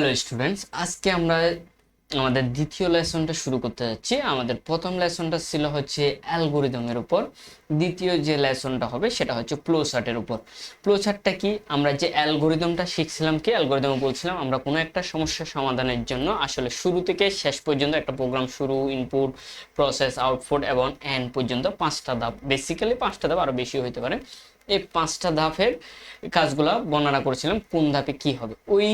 Hello students আজকে আমরা আমাদের দ্বিতীয় লেসনটা শুরু করতে যাচ্ছি। আমাদের প্রথম লেসনটা ছিল হচ্ছে অ্যালগোরিদমের উপর। দ্বিতীয় যে লেসনটা হবে, সেটা হচ্ছে ফ্লোচার্টের উপর। ফ্লোচার্টটা কি? আমরা যে অ্যালগোরিদমটা শিখছিলাম কি? অ্যালগোরিদম বলছিলাম, আমরা কোনো একটা সমস্যার সমাধানের জন্য আসলে শুরু থেকে শেষ পর্যন্ত একটা প্রোগ্রাম শুরু ইনপুট প্রসেস আউটপুট এবং এন্ড পর্যন্ত পাঁচটা ধাপ। বেসিক্যালি পাঁচটা ধাপ আরও বেশি হতে পারে। এই পাঁচটা ধাপের কাজগুলা বর্ণনা করেছিলাম, কোন ধাপে কি হবে? ওই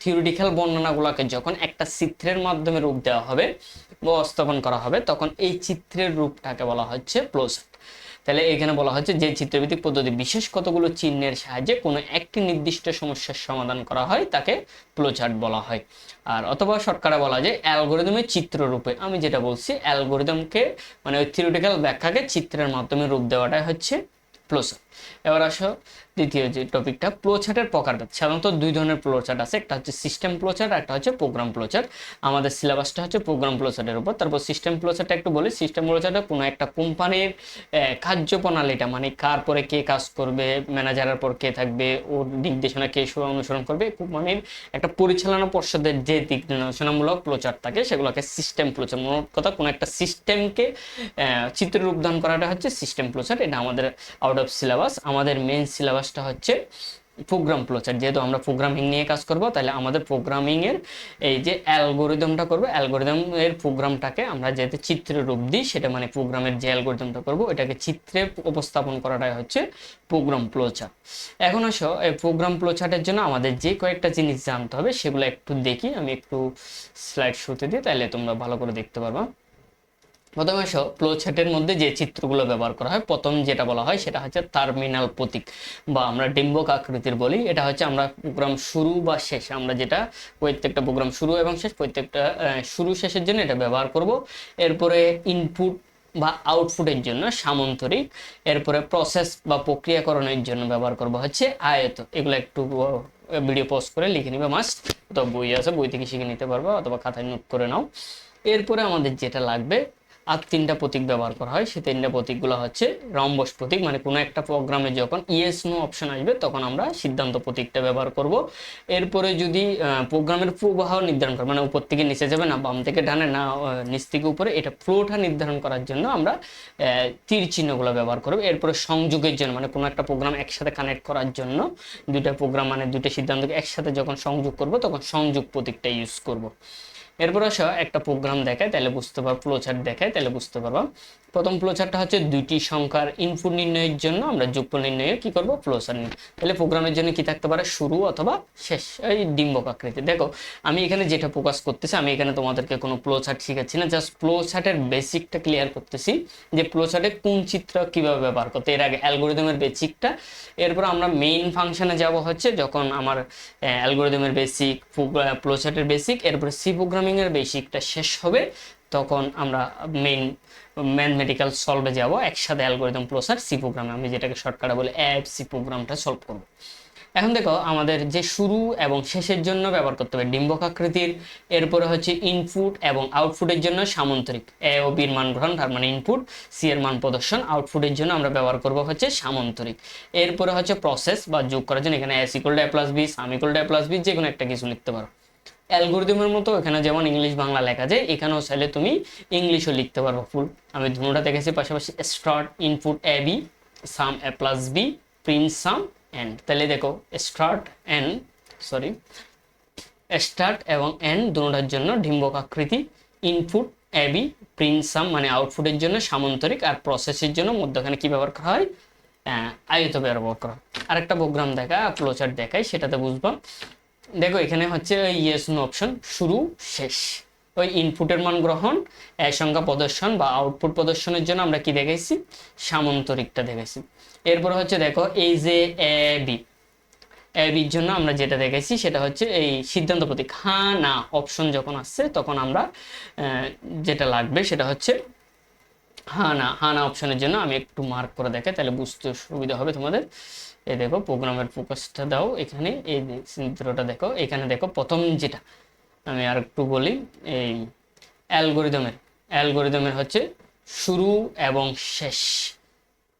থিওরিটিক্যাল বর্ণনাগুলোকে যখন একটা চিত্রের মাধ্যমে রূপ দেওয়া হবে বা উপস্থাপন করা হবে, তখন এই চিত্রের রূপটাকে বলা হচ্ছে প্লোসার্ট তাহলে এখানে বলা হচ্ছে যে চিত্রভিত্তিক পদ্ধতি বিশেষ কতগুলো চিহ্নের সাহায্যে কোনো একটি নির্দিষ্ট সমস্যার সমাধান করা হয়, তাকে ফ্লোচার্ট বলা হয়। আর অথবা শর্টকাটে বলা যায় অ্যালগোরিদমের চিত্ররূপে আমি যেটা বলছি, অ্যালগোরিদমকে মানে ওই থিওরিটিক্যাল ব্যাখ্যাকে চিত্রের মাধ্যমে রূপ দেওয়াটাই হচ্ছে ফ্লোচার্ট এবার আসো দ্বিতীয় যে টপিকটা ফ্লোচার্টের প্রকারভেদ সাধারণত দুই ধরনের ফ্লোচার্ট আছে। একটা হচ্ছে সিস্টেম ফ্লোচার্ট একটা হচ্ছে প্রোগ্রাম ফ্লোচার্ট আমাদের সিলেবাসটা হচ্ছে প্রোগ্রাম ফ্লোচার্টের উপর। তারপর সিস্টেম ফ্লোচার্টটা একটু বলি। সিস্টেম ফ্লোচার্টে কোনো একটা কোম্পানির কার্যপ্রণালীটা মানে কার পরে কে কাজ করবে ম্যানেজারের পর কে থাকবে ওর নির্দেশনা কে অনুসরণ করবে, কোম্পানির একটা পরিচালনা পর্ষদের যে দিক নির্দেশনামূলক ফ্লোচার্ট থাকে, সেগুলোকে সিস্টেম ফ্লোচার্ট মোট কথা কোনো একটা সিস্টেমকে চিত্ররূপ দান করাটা হচ্ছে সিস্টেম ফ্লোচার্ট এটা আমাদের আউট অফ সিলেবাস আমাদের মেন সিলেবাসটা হচ্ছে প্রোগ্রাম ফ্লোচার্ট যেহেতু আমরা প্রোগ্রামিং নিয়ে কাজ করব, তাহলে আমাদের প্রোগ্রামিং এর এই যে অ্যালগোরিদমটা করব অ্যালগোরিদম এর প্রোগ্রামটাকে আমরা যাতে চিত্রে রূপ দিই, সেটা মানে প্রোগ্রামের যে অ্যালগোরিদমটা করব এটাকে চিত্রে উপস্থাপন করাটাই হচ্ছে প্রোগ্রাম ফ্লোচার্ট এখন আসো, এই প্রোগ্রাম ফ্লোচার্টের জন্য আমাদের যে কয়েকটা জিনিস জানতে হবে, সেগুলো একটু দেখি, আমি একটু স্লাইড শুতে দিই, তাহলে তোমরা ভালো করে দেখতে পারবা। প্রথমে আসো ফ্লো চার্টের মধ্যে যে চিত্রগুলো ব্যবহার করা হয়, প্রথম যেটা বলা হয় সেটা হচ্ছে টার্মিনাল প্রতীক বা আমরা ডিম্বক আকৃতির বলি। এটা হচ্ছে আমরা প্রোগ্রাম শুরু বা শেষ, আমরা যেটা প্রত্যেকটা প্রোগ্রাম শুরু এবং শেষ, প্রত্যেকটা শুরু শেষের জন্য এটা ব্যবহার করব। এরপরে ইনপুট বা আউটপুটের জন্য সামন্তরিক। এরপরে প্রসেস বা প্রক্রিয়াকরণের জন্য ব্যবহার করব হচ্ছে আয়ত। এগুলো একটু ভিডিও পোস্ট করে লিখে নিবে মাস্ট তো বই আছে, বই থেকে শিখে নিতে পারব অথবা খাতায় নোট করে নাও। এরপরে আমাদের যেটা লাগবে আর তিনটা প্রতীক ব্যবহার করা হয়। সেই তিনটা প্রতীকগুলো হচ্ছে রম্বস প্রতীক মানে কোনো একটা প্রোগ্রামে যখন ইয়েস, নো অপশন আসবে, তখন আমরা সিদ্ধান্ত প্রতীকটা ব্যবহার করব। এরপরে যদি প্রোগ্রামের প্রবাহ নির্ধারণ করা মানে উপর থেকে নিচে যাবে না, বাম থেকে ডানে, না নিচ থেকে উপরে, এটা ফ্লোটা নির্ধারণ করার জন্য আমরা তীর চিহ্নগুলো ব্যবহার করব। এরপরে সংযোগের জন্য মানে কোনো একটা প্রোগ্রাম একসাথে কানেক্ট করার জন্য, দুইটা প্রোগ্রাম মানে দুইটা সিদ্ধান্তকে একসাথে যখন সংযোগ করব, তখন সংযোগ প্রতীকটা ইউজ করব। এরপর আসো, একটা প্রোগ্রাম দেখায়, তাহলে বুঝতে পারব ফ্লোচার্ট দেখায়, তাহলে বুঝতে পারব। প্রথম ফ্লোচার্টটা হচ্ছে দুইটি সংখ্যার ইনপুট নির্ণয়ের জন্য আমরা যোগফল নির্ণয়ে কি করব? ফ্লোচার্ট নিই তাহলে প্রোগ্রামের জন্য কি থাকতে পারে? শুরু অথবা শেষ, এই ডিম্বক আকৃতি। দেখো, আমি এখানে যেটা ফোকাস করতেছি, আমি এখানে তোমাদেরকে কোনো ফ্লোচার্ট শিখাচ্ছি না জাস্ট ফ্লোচার্টের বেসিকটা ক্লিয়ার করতেছি যে ফ্লোচার্টে কোন চিত্র কীভাবে ব্যবহার করতে এর আগে অ্যালগোরিদমের বেসিকটা এরপর আমরা মেইন ফাংশনে যাব হচ্ছে, যখন আমার অ্যালগোরিদমের বেসিক ফ্লোচার্টের বেসিক এরপরে সি প্রোগ্রামিংয়ের বেসিকটা শেষ হবে, তখন আমরা মেইন ম্যাথমেটিক্যাল সলভে যাব, একসাথে অ্যালগোরিদম ফ্লোচার্ট সি প্রোগ্রাম আমি যেটাকে শর্টকাটে বলে অ্যাপ সি প্রোগ্রামটা সলভ করব। এখন দেখো, আমাদের যে শুরু এবং শেষের জন্য ব্যবহার করতে হবে ডিম্বক আকৃতির এরপরে হচ্ছে ইনপুট এবং আউটপুটের জন্য সামন্তরিক। এ ও বির মান গ্রহণ, তার মানে ইনপুট সি এর মান প্রদর্শন আউটপুটের জন্য আমরা ব্যবহার করব হচ্ছে সামন্তরিক। এরপরে হচ্ছে প্রসেস বা যোগ করার জন্য এখানে S equal to A plus B sum plus B যে কোনো একটা কিছু লিখতে পারো। অ্যালগোরিদমের মতো এখানে যেমন ইংলিশ বাংলা লেখা যায়, এখানেও চাইলে তুমি ইংলিশও লিখতে পারব ফুল আমি ধনুটা দেখেছি, পাশাপাশি start input A B sum A plus B print sum end তাহলে দেখো স্টার্ট এন্ড সরি স্টার্ট এবং এন্ড দুটোটার জন্য ডিম্বক আকৃতি input A B print sum মানে আউটপুটের জন্য সামন্তরিক আর প্রসেসের জন্য মধ্যখানে কি ব্যবহার করা হয়? আয়ত ব্যবহার করা। আরেকটা প্রোগ্রাম দেখা ফ্লোচার্ট দেখায়, সেটাতে বুঝবা। দেখো, এখানে হচ্ছে ইয়েস নো অপশন শুরু, শেষ। ওই ইনপুটের মান গ্রহণ, এ সংখ্যা প্রদর্শন বা আউটপুট প্রদর্শনের জন্য আমরা কি দেখাইছি? সামন্তরিকটা দেখাইছি। এরপর হচ্ছে দেখো, এই যে এ, বি। এ, বির জন্য আমরা যেটা দেখাইছি, সেটা হচ্ছে এই সিদ্ধান্ত প্রতীক। হ্যাঁ না অপশন যখন আসছে, তখন আমরা যেটা লাগবে, সেটা হচ্ছে হ্যাঁ না হ্যাঁ না অপশনের জন্য আমি একটু মার্ক করে দেখাই তাহলে বুঝতে সুবিধা হবে তোমাদের। এই দেখো প্রোগ্রামের ফোকাসটা দাও এখানে, এই চিত্রটা দেখো, এখানে দেখো প্রথম যেটা, আমি আর একটু বলি, এই অ্যালগোরিদমের অ্যালগোরিদমের হচ্ছে শুরু এবং শেষ।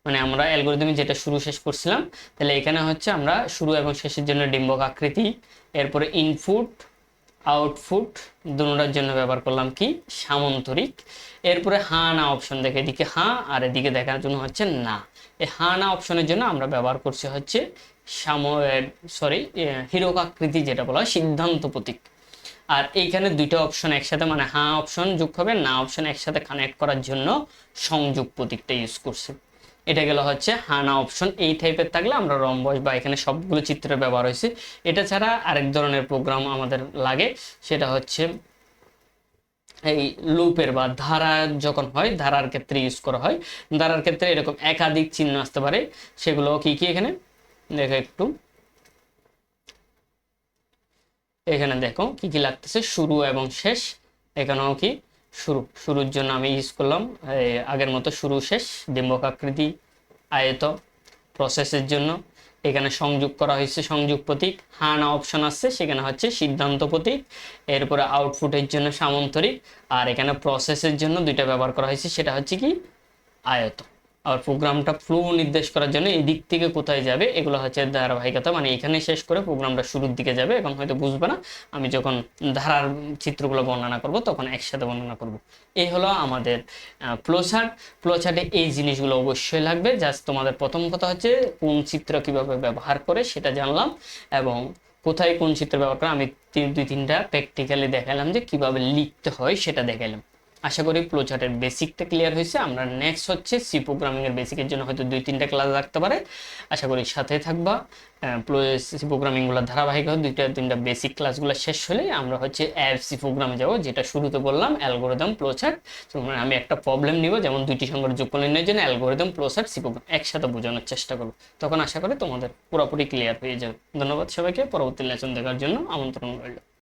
মানে আমরা অ্যালগোরিদমে যেটা শুরু শেষ করছিলাম, তাহলে এখানে হচ্ছে আমরা শুরু এবং শেষের জন্য ডিম্বক আকৃতি, এরপরে ইনপুট আউটপুট দুটার জন্য ব্যবহার করলাম কি? সামন্তরিক। এরপরে হা, না অপশন দেখে এদিকে হা, আর এদিকে দেখার জন্য হচ্ছে না। এই হা, না অপশনের জন্য আমরা ব্যবহার করছি হচ্ছে সাম সরি হিরকাকৃতি যেটা বলা হয়, সিদ্ধান্ত প্রতীক। আর এইখানে দুইটা অপশন একসাথে মানে হা অপশন যোগ হবে, না অপশন একসাথে কানেক্ট করার জন্য সংযোগ প্রতীকটা ইউজ করছে। এটা গেল হচ্ছে হানা অপশন এই টাইপের থাকলে আমরা রম্বস বা এখানে সবগুলো চিত্র ব্যবহার হয়েছে। এটা ছাড়া আরেক ধরনের প্রোগ্রাম আমাদের লাগে, সেটা হচ্ছে এই লুপের বা ধারা যখন হয়, ধারার ক্ষেত্রে ইউজ করা হয়, ধারার ক্ষেত্রে এরকম একাধিক চিহ্ন আসতে পারে। সেগুলো কি কি এখানে? দেখো একটু। এখানে দেখো কি কি লাগতেছে, শুরু এবং শেষ। এখানেও কি? শুরু, শুরুর জন্য আমি ইউজ করলাম আগের মতো শুরু শেষ ডিম্বকাকৃতি আয়ত প্রসেসের জন্য। এখানে সংযোগ করা হয়েছে সংযোগ প্রতীক। হানা অপশন আসছে সেখানে হচ্ছে সিদ্ধান্ত প্রতীক, এরপরে আউটপুটের জন্য সামন্তরিক, আর এখানে প্রসেসের জন্য দুইটা ব্যবহার করা হয়েছে, সেটা হচ্ছে কি? আয়ত। আর প্রোগ্রামটা ফ্লো নির্দেশ করার জন্য এই দিক থেকে কোথায় যাবে, এগুলো হচ্ছে ধারাবাহিকতা। মানে এখানে শেষ করে প্রোগ্রামটা শুরুর দিকে যাবে এখন হয়তো বুঝবে না। আমি যখন ধারার চিত্রগুলো বর্ণনা করব, তখন একসাথে বর্ণনা করব। এই হলো আমাদের ফ্লোচার্ট ফ্লোচার্টে এই জিনিসগুলো অবশ্যই লাগবে। জাস্ট তোমাদের প্রথম কথা হচ্ছে কোন চিত্র কীভাবে ব্যবহার করে সেটা জানলাম এবং কোথায় কোন চিত্র ব্যবহার করে আমি দুই তিনটা প্র্যাকটিক্যালি দেখালাম যে কীভাবে লিখতে হয় সেটা দেখালাম। আশা করি ফ্লোচার্টের বেসিকটা ক্লিয়ার হয়েছে। আমরা নেক্সট হচ্ছে সি প্রোগ্রামিং এর বেসিকের জন্য হয়তো দুই, তিনটা ক্লাস রাখতে পারে। আশা করি সাথে থাকবা। সি প্রোগ্রামিংগুলো ধারাবাহিক দুইটা, তিনটা বেসিক ক্লাসগুলো শেষ হলে আমরা হচ্ছে সি প্রোগ্রামে যাব, যেটা শুরুতে বললাম অ্যালগোরিদম ফ্লোচার্ট মানে আমি একটা প্রবলেম নিব, যেমন দুইটি সংখ্যার যোগফল নির্ণয়ের জন্য অ্যালগোরিদম ফ্লোচার্ট সি প্রোগ্রাম একসাথে বোঝানোর চেষ্টা করব। তখন আশা করি তোমাদের পুরোপুরি ক্লিয়ার হয়ে যাবে। ধন্যবাদ সবাইকে। পরবর্তী লেসন দেখার জন্য আমন্ত্রণ রইল।